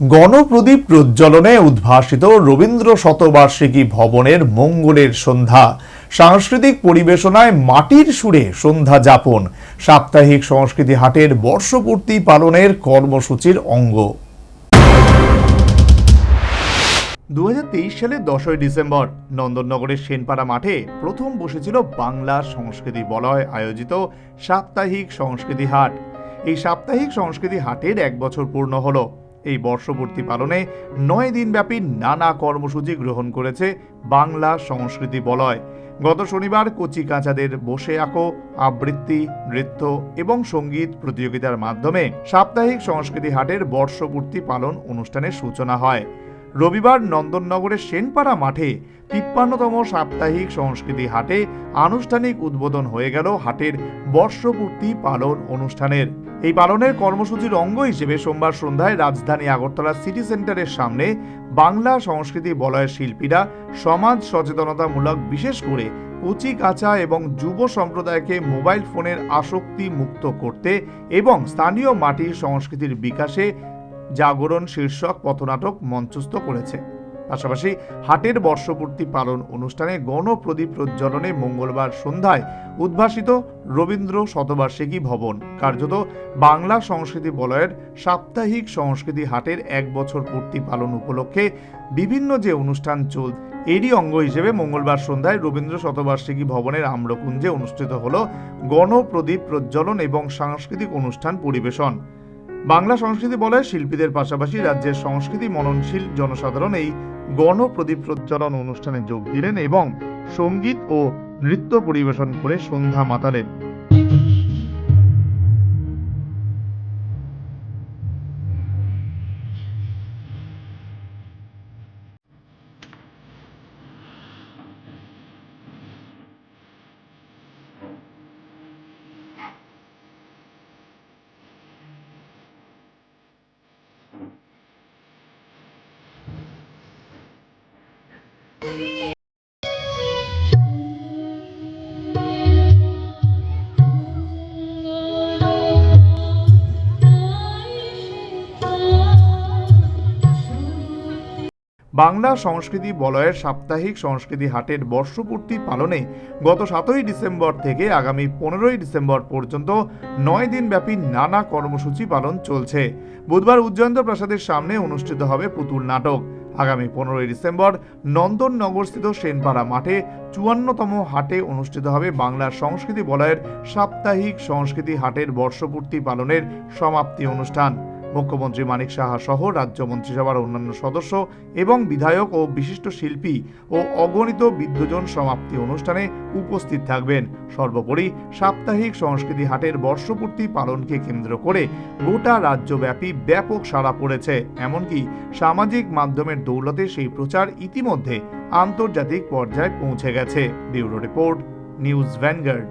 গণপ্রদীপ প্রজ্বলনে উদ্ভাসিত রবীন্দ্র শতবার্ষিকী ভবনের মঙ্গলের সন্ধ্যা। সাংস্কৃতিক পরিবেশনায় মাটির সুরে সন্ধ্যা যাপন। সাপ্তাহিক সংস্কৃতি হাটের বর্ষপূর্তি পালনের কর্মসূচির অঙ্গ। দুহাজার তেইশ সালের দশই ডিসেম্বর, নন্দননগরের সেনপাড়া মাঠে প্রথম বসেছিল বাংলা সংস্কৃতি বলয় আয়োজিত সাপ্তাহিক সংস্কৃতি হাট। এই সাপ্তাহিক সংস্কৃতি হাটের এক বছর পূর্ণ হলো। এই বর্ষপূর্তি পালনে নয় দিনব্যাপী নানা কর্মসূচি গ্রহণ করেছে বাংলা সংস্কৃতি বলয়। গত শনিবার কচি কাঁচাদের বসে আঁকো, আবৃত্তি, নৃত্য এবং সংগীত প্রতিযোগিতার মাধ্যমে সাপ্তাহিক সংস্কৃতি হাটের বর্ষপূর্তি পালন অনুষ্ঠানের সূচনা হয়। রবিবার নন্দননগরের সেনপাড়া মাঠে তিপ্পান্নতম সাপ্তাহিক সংস্কৃতি হাটে আনুষ্ঠানিক উদ্বোধন হয়ে গেল হাটের বর্ষপূর্তি পালন অনুষ্ঠানের। এই পালনের কর্মসূচির অঙ্গ হিসেবে সোমবার সন্ধ্যায় রাজধানী আগরতলা সিটি সেন্টারের সামনে বাংলা সংস্কৃতি বলয়ের শিল্পীরা সমাজ সচেতনতামূলক, বিশেষ করে কচি কাঁচা এবং যুব সম্প্রদায়কে মোবাইল ফোনের আসক্তি মুক্ত করতে এবং স্থানীয় মাটির সংস্কৃতির বিকাশে জাগরণ শীর্ষক পথনাটক মঞ্চস্থ করেছে। পাশাপাশি হাটের বর্ষপূর্তি পালন অনুষ্ঠানে গণপ্রদীপ প্রজ্বলনে মঙ্গলবার সন্ধ্যায় উদ্ভাসিত রবীন্দ্র শতবার্ষিকী ভবন, কার্যত বাংলা সংস্কৃতি বলয়ের সাপ্তাহিক সংস্কৃতি হাটের এক বছর পূর্তি পালন উপলক্ষে বিভিন্ন যে অনুষ্ঠান চল, এরই অঙ্গ হিসেবে মঙ্গলবার সন্ধ্যায় রবীন্দ্র শতবার্ষিকী ভবনের আম্রকুঞ্জে অনুষ্ঠিত হল গণপ্রদীপ প্রজ্বলন এবং সাংস্কৃতিক অনুষ্ঠান পরিবেশন। বাংলা সংস্কৃতি বলে শিল্পীদের পাশাপাশি রাজ্যের সংস্কৃতি মননশীল জনসাধারণ এই গণপ্রদীপ প্রজ্বলন অনুষ্ঠানে যোগ দিলেন এবং সংগীত ও নৃত্য পরিবেশন করে সন্ধ্যা মাতালেন। বাংলা সংস্কৃতি বলয়ের সাপ্তাহিক সংস্কৃতি হাটের বর্ষপূর্তি পালনে গত সাতই ডিসেম্বর থেকে আগামী পনেরোই ডিসেম্বর পর্যন্ত নয় দিনব্যাপী নানা কর্মসূচি পালন চলছে। বুধবার উজ্জয়ন্ত প্রাসাদের সামনে অনুষ্ঠিত হবে পুতুল নাটক। আগামী পনেরোই ডিসেম্বর নন্দননগরস্থিত সেনপাড়া মাঠে চুয়ান্নতম হাটে অনুষ্ঠিত হবে বাংলার সংস্কৃতি বলয়ের সাপ্তাহিক সংস্কৃতি হাটের বর্ষপূর্তি পালনের সমাপ্তি অনুষ্ঠান। মুখ্যমন্ত্রী মানিক সাহা সহ রাজ্য মন্ত্রিসভার অন্যান্য সদস্য এবং বিধায়ক ও বিশিষ্ট শিল্পী ও অগণিত বিদ্বজন সমাপ্তি অনুষ্ঠানে উপস্থিত থাকবেন। সর্বোপরি সাপ্তাহিক সংস্কৃতি হাটের বর্ষপূর্তি পালনকে কেন্দ্র করে গোটা রাজ্যব্যাপী ব্যাপক সাড়া পড়েছে। এমনকি সামাজিক মাধ্যমের দৌলতে সেই প্রচার ইতিমধ্যে আন্তর্জাতিক পর্যায়ে পৌঁছে গেছে। Bureau report, news vanguard.